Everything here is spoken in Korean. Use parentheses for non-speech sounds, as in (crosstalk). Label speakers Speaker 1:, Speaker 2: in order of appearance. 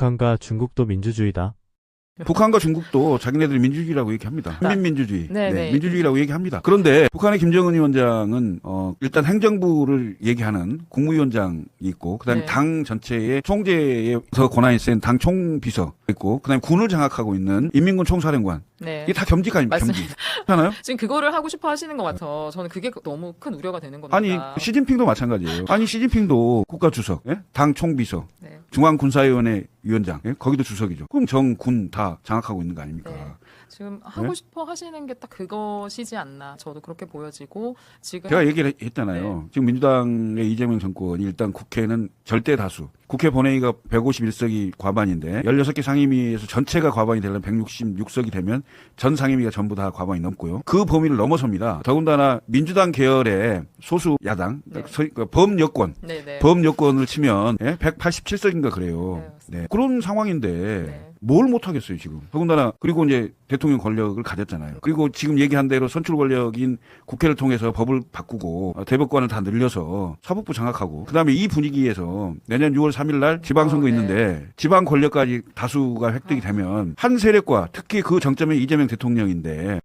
Speaker 1: 북한과 중국도 민주주의다.
Speaker 2: 북한과 중국도 자기네들이 민주주의라고 얘기합니다. 한민민주주의,
Speaker 3: 네, 네.
Speaker 2: 민주주의라고 얘기합니다. 그런데 북한의 김정은 위원장은 어, 일단 행정부를 얘기하는 국무위원장이 있고, 그다음에
Speaker 3: 네.
Speaker 2: 당 전체의 총재에서 권한이 센 당 총비서 있고, 그다음에 군을 장악하고 있는 인민군 총사령관
Speaker 3: 네.
Speaker 2: 이게 다 겸직 아닙니까? 겸직.
Speaker 3: 맞습니다.
Speaker 2: 그렇잖아요. (laughs)
Speaker 3: 지금 그거를 하고 싶어 하시는 것 같아. 저는 그게 너무 큰 우려가 되는 겁니다.
Speaker 2: 아니 시진핑도 마찬가지예요. 아니 시진핑도 국가 주석, 예? 당 총비서,
Speaker 3: 네.
Speaker 2: 중앙군사위원회 위원장, 예? 거기도 주석이죠. 그럼 정, 군다 장악하고 있는 거 아닙니까?
Speaker 3: 네. 지금 하고
Speaker 2: 네?
Speaker 3: 싶어 하시는 게 딱 그것이지 않나. 저도 그렇게 보여지고 지금
Speaker 2: 제가 얘기를 했잖아요.
Speaker 3: 네.
Speaker 2: 지금 민주당의 이재명 정권이 일단 국회는 절대 다수. 국회 본회의가 151석이 과반인데 16개 상임위에서 전체가 과반이 되려면 166석이 되면 전 상임위가 전부 다 과반이 넘고요. 그 범위를 넘어섭니다. 더군다나 민주당 계열의 소수 야당,
Speaker 3: 네.
Speaker 2: 그러니까 범여권,
Speaker 3: 네 네.
Speaker 2: 범여권을 치면 187석인가 그래요.
Speaker 3: 네.
Speaker 2: 네. 그런 상황인데
Speaker 3: 네.
Speaker 2: 뭘 못하겠어요 지금. 더군다나 그리고 이제 대통령 권력을 가졌잖아요. 그리고 지금 얘기한 대로 선출 권력인 국회를 통해서 법을 바꾸고 어, 대법관을 다 늘려서 사법부 장악하고 그다음에 이 분위기에서 내년 6월 3일 날 지방선거
Speaker 3: 어, 네.
Speaker 2: 있는데 지방 권력까지 다수가 획득이 되면 한 세력과 특히 그 정점에 이재명 대통령인데